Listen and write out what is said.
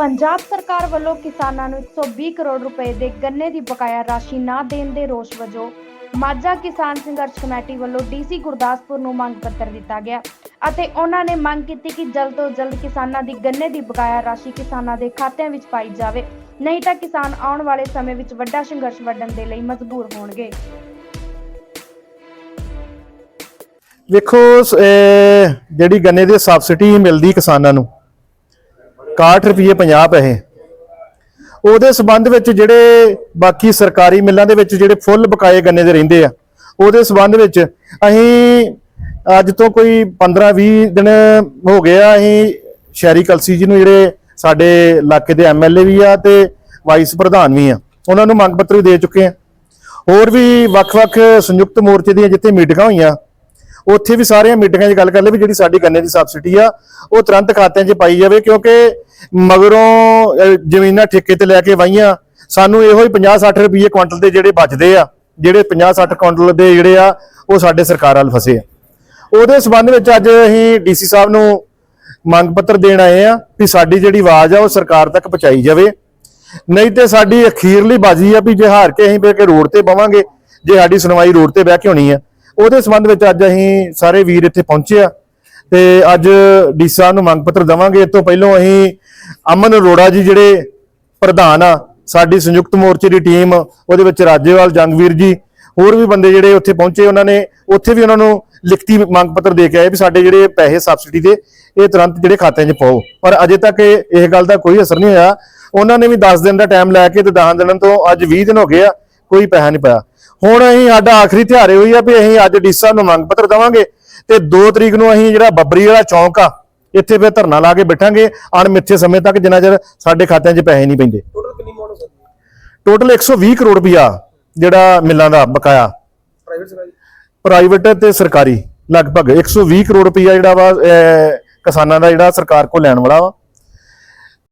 ਪੰਜਾਬ ਸਰਕਾਰ ਵੱਲੋਂ ਕਿਸਾਨਾਂ ਨੂੰ 120 ਕਰੋੜ ਰੁਪਏ ਦੇ ਗੰਨੇ ਦੀ ਬਕਾਇਆ ਰਾਸ਼ੀ ਨਾ ਦੇਣ ਦੇ ਰੋਸ ਵਜੋਂ ਮਾਝਾ ਕਿਸਾਨ ਸੰਘਰਸ਼ ਕਮੇਟੀ ਵੱਲੋਂ ਡੀਸੀ ਗੁਰਦਾਸਪੁਰ ਨੂੰ ਮੰਗ ਪੱਤਰ ਦਿੱਤਾ ਗਿਆ ਅਤੇ ਉਹਨਾਂ ਨੇ ਮੰਗ ਕੀਤੀ ਕਿ ਜਲਦ ਤੋਂ ਜਲਦ ਕਿਸਾਨਾਂ ਦੀ ਗੰਨੇ ਦੀ ਬਕਾਇਆ ਰਾਸ਼ੀ ਕਿਸਾਨਾਂ ਦੇ ਖਾਤਿਆਂ ਵਿੱਚ ਪਾਈ ਜਾਵੇ। ਨਹੀਂ ਤਾਂ ਕਿਸਾਨ ਆਉਣ ਵਾਲੇ ਸਮੇਂ ਵਿੱਚ ਵੱਡਾ ਸੰਘਰਸ਼ ਵੱਢਣ ਦੇ ਲਈ ਮਜਬੂਰ ਹੋਣਗੇ। ਵੇਖੋ ਜਿਹੜੀ ਗੰਨੇ ਦੀ ਸਬਸਿਡੀ ਮਿਲਦੀ ਕਿਸਾਨਾਂ ਨੂੰ 61 ਰੁਪਏ 50 ਪੈਸੇ। ਉਹਦੇ ਸਬੰਧ ਵਿੱਚ ਜਿਹੜੇ ਬਾਕੀ ਸਰਕਾਰੀ ਮਿੱਲਾਂ ਦੇ ਵਿੱਚ ਜਿਹੜੇ ਫੁੱਲ ਬਕਾਏ ਗੰਨੇ ਦੇ ਰਹਿੰਦੇ ਆ, ਉਹਦੇ ਸਬੰਧ ਵਿੱਚ ਅਸੀਂ ਅੱਜ ਤੋਂ ਕੋਈ 15 20 ਦਿਨ ਹੋ ਗਏ ਆ, ਅਸੀਂ ਸ਼ਹਿਰੀ ਕਲਸੀ ਜੀ ਨੂੰ ਜਿਹੜੇ ਸਾਡੇ ਇਲਾਕੇ ਦੇ ਐਮਐਲਏ ਵੀ ਆ ਤੇ ਵਾਈਸ ਪ੍ਰਧਾਨ ਵੀ ਆ, ਉਹਨਾਂ ਨੂੰ ਮੰਗ ਪੱਤਰ ਵੀ ਦੇ ਚੁੱਕੇ ਆ। ਹੋਰ ਵੀ ਵੱਖ-ਵੱਖ ਸੰਯੁਕਤ ਮੋਰਚੇ ਦੀਆਂ ਜਿੱਥੇ ਮੀਟਿੰਗਾਂ ਹੋਈਆਂ, ਉੱਥੇ ਵੀ ਸਾਰੀਆਂ ਮੀਟਿੰਗਾਂ 'ਚ ਗੱਲ ਕਰ ਲਈ ਵੀ ਜਿਹੜੀ ਸਾਡੀ ਗੰਨੇ ਦੀ ਸਬਸਿਡੀ ਆ, ਉਹ ਤੁਰੰਤ ਖਾਤਿਆਂ 'ਚ ਪਾਈ ਜਾਵੇ ਕਿਉਂਕਿ ਮਗਰੋਂ ਜ਼ਮੀਨਾਂ ਠੇਕੇ ਤੇ ਲੈ ਕੇ ਵਾਈਆਂ ਸਾਨੂੰ ਇਹੋ ਹੀ 50-60 ਰੁਪਏ ਕੁਇੰਟਲ ਦੇ ਜਿਹੜੇ ਬਚਦੇ ਆ, ਜਿਹੜੇ 50-60 ਕੁਇੰਟਲ ਦੇ ਜਿਹੜੇ ਆ, ਉਹ ਸਾਡੇ ਸਰਕਾਰ ਵੱਲ ਫਸੇ ਆ। ਉਹਦੇ ਸਬੰਧ ਵਿੱਚ ਅੱਜ ਅਸੀਂ ਡੀਸੀ ਸਾਹਿਬ ਨੂੰ ਮੰਗ ਪੱਤਰ ਦੇਣ ਆਏ ਆ ਵੀ ਸਾਡੀ ਜਿਹੜੀ ਆਵਾਜ਼ ਆ, ਉਹ ਸਰਕਾਰ ਤੱਕ ਪਹੁੰਚਾਈ ਜਾਵੇ। ਨਹੀਂ ਤੇ ਸਾਡੀ ਅਖੀਰਲੀ ਬਾਜੀ ਆ ਵੀ ਜੇ ਹਾਰ ਕੇ ਅਸੀਂ ਬਹਿ ਕੇ ਰੋਡ ਤੇ ਬਵਾਂਗੇ, ਜੇ ਸਾਡੀ ਸੁਣਵਾਈ ਰੋਡ ਤੇ ਬਹਿ ਕੇ ਹੋਣੀ ਆ। ਉਹਦੇ ਸੰਬੰਧ ਵਿੱਚ ਅੱਜ ਅਸੀਂ ਸਾਰੇ ਵੀਰ ਇੱਥੇ ਪਹੁੰਚੇ ਆ। ਤੇ ਅੱਜ ਡੀਸੀ ਸਾਹਿਬ ਨੂੰ ਮੰਗ ਪੱਤਰ ਦਵਾਂਗੇ। ਇਸ ਤੋਂ ਪਹਿਲਾਂ ਅਸੀਂ ਅਮਨ ਅਰੋੜਾ ਜੀ ਜਿਹੜੇ ਪ੍ਰਧਾਨ ਆ, ਸਾਡੀ ਸੰਯੁਕਤ ਮੋਰਚੇ ਦੀ ਟੀਮ, ਉਹਦੇ ਵਿੱਚ ਰਾਜੇਵਾਲ, ਜੰਗਵੀਰ ਜੀ, ਹੋਰ ਵੀ ਬੰਦੇ ਜਿਹੜੇ ਉੱਥੇ ਪਹੁੰਚੇ, ਉਹਨਾਂ ਨੇ ਉੱਥੇ ਵੀ ਉਹਨਾਂ ਨੂੰ ਲਿਖਤੀ ਮੰਗ ਪੱਤਰ ਦੇ ਕੇ ਆਏ ਵੀ ਸਾਡੇ ਜਿਹੜੇ ਪੈਸੇ ਸਬਸਿਡੀ ਦੇ, ਇਹ ਤੁਰੰਤ ਜਿਹੜੇ ਖਾਤਿਆਂ 'ਚ ਪਾਓ। ਪਰ ਅਜੇ ਤੱਕ ਇਹ ਗੱਲ ਦਾ ਕੋਈ ਅਸਰ ਨਹੀਂ ਹੋਇਆ। ਉਹਨਾਂ ਨੇ ਵੀ 10 ਦਿਨ ਦਾ ਟਾਈਮ ਲੈ ਕੇ ਤੇ 10 ਦਿਨਾਂ ਤੋਂ ਅੱਜ 20 ਦਿਨ ਹੋ ਗਏ ਆ, ਕੋਈ ਪੈਸਾ ਨਹੀਂ ਪਾਇਆ। ਹੁਣ ਅਸੀਂ ਸਾਡਾ ਆਖਰੀ ਥਿਆਰੇ ਹੋਈ ਆ ਵੀ ਅਸੀਂ ਅੱਜ ਡੀਸਾ ਨੂੰ ਮੰਗ ਪੱਤਰ ਦਵਾਂਗੇ। ਤੇ 2 ਤਰੀਕ ਨੂੰ ਅਸੀਂ ਜਿਹੜਾ ਬੱਬਰੀ ਵਾਲਾ ਚੌਂਕ ਆ ਇੱਥੇ ਫਿਰ ਧਰਨਾ ਲਾ ਕੇ ਬੈਠਾਂਗੇ। ਅਣਮਿੱਥੇ ਸਮੇਂ ਤੱਕ ਜਿੰਨਾ ਚਿਰ ਸਾਡੇ ਖਾਤਿਆਂ 'ਚ ਪੈਸੇ ਨਹੀਂ ਪੈਂਦੇ। ਟੋਟਲ ਕਿੰਨੀ ਸਕਦੀ ਟੋਟਲ 120 ਕਰੋੜ ਰੁਪਇਆ ਜਿਹੜਾ ਮਿੱਲਾਂ ਦਾ ਬਕਾਇਆ। ਪ੍ਰਾਈਵੇਟ ਸਰਕਾਰੀ? ਪ੍ਰਾਈਵੇਟ ਤੇ ਸਰਕਾਰੀ। ਲਗਭਗ 120 ਕਰੋੜ ਰੁਪਇਆ ਜਿਹੜਾ ਵਾ ਕਿਸਾਨਾਂ ਦਾ ਜਿਹੜਾ ਸਰਕਾਰ ਕੋਲ ਲੈਣ ਵਾਲਾ ਵਾ।